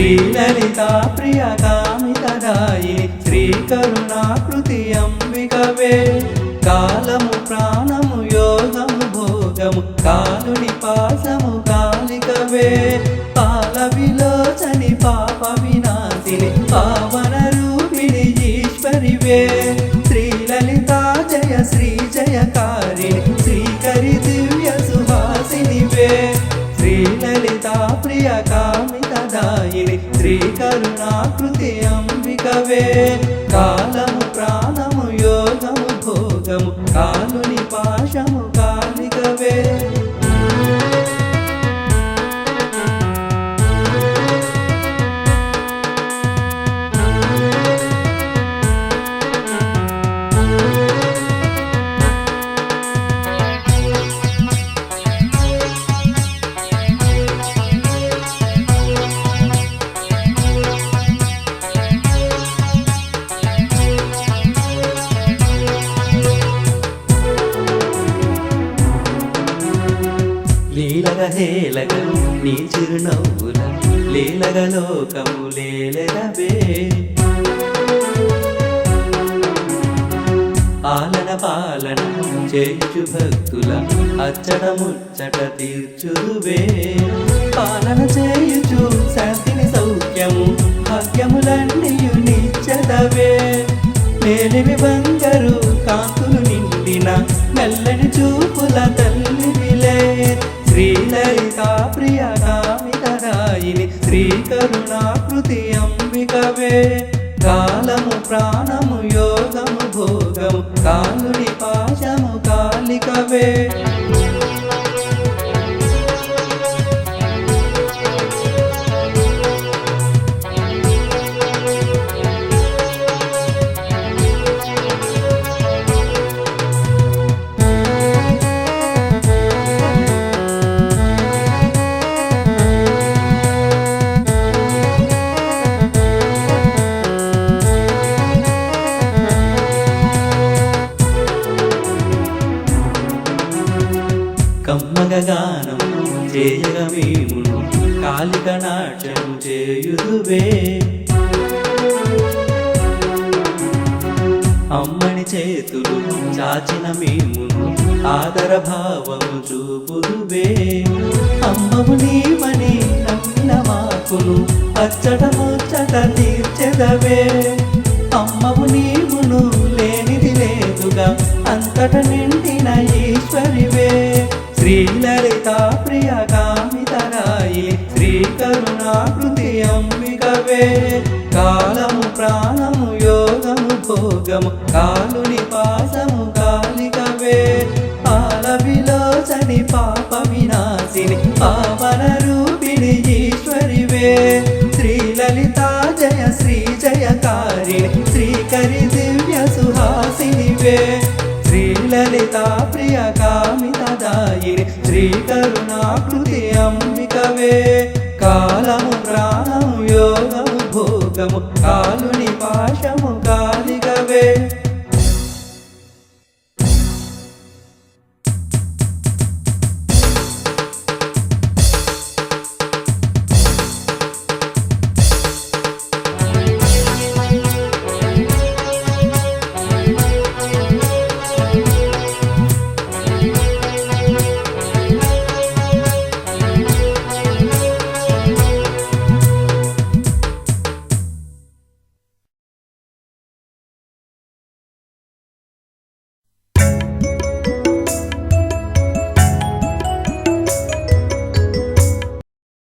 శ్రీలలిత ప్రియ కామితదాయిని శ్రీ కరుణాకృతి అంబికవే. కాలము ప్రాణము యోగము భోగము కాలుని పాసము కాలికవే పాల విలోచని పాప వినాశిని పావన రూపిణి ఈశ్వరివే. శ్రీలలిత జయ శ్రీ శ్రీ కరుణాకృతి అంబికవే. కాలము ప్రాణము యోగము భోగము కాలుని పాశము కాలికవే. లీలగ హేలగలు నీ చిరునవ్వుల లీలగ లోకము లేలెదవే పాలన పాలన చేయుచు భక్తుల అచ్చట ముచ్చట తీర్చురువే పాలన చేయుచు శాంతిని సౌఖ్యము భాగ్యములన్నీయు నిచ్చదవే మేలిమి బంగారు కరుణాకృతి అంబికవే. కాలము ప్రాణము యోగము భోగము. కాలుడి పాశము కాలికవే కమ్మగ చేయగ మేము కాలిక నాట్యం చేయుదువే. అమ్మని చేతులు చాచిన మేము ఆదర భావము చూపుదువే. అమ్మము నీమని నమ్మిన మాకును అచ్చట ముచ్చట తీర్చెదవే. అమ్మము నీవును లేనిది లేదుగా అంతట నిండిన ఈ శ్రీలలితా ప్రియకామితరాయి శ్రీ కరుణాకృతి అంబికవే. కాలము ప్రాణము యోగము భోగము కాలుని పాసము కాలికవే పాల విలోచని పాప వినాశిని పావన రూపిణి ఈశ్వరివే. శ్రీలలితా జయ శ్రీ జయకారిణి శ్రీకరి దివ్య సుహాసినివే. శ్రీలలితా ప్రియకా శ్రీ కరుణాకృతి అంబికవే. కాలము ప్రాణము యోగము భోగము కాలుని పాశము కాలిగవే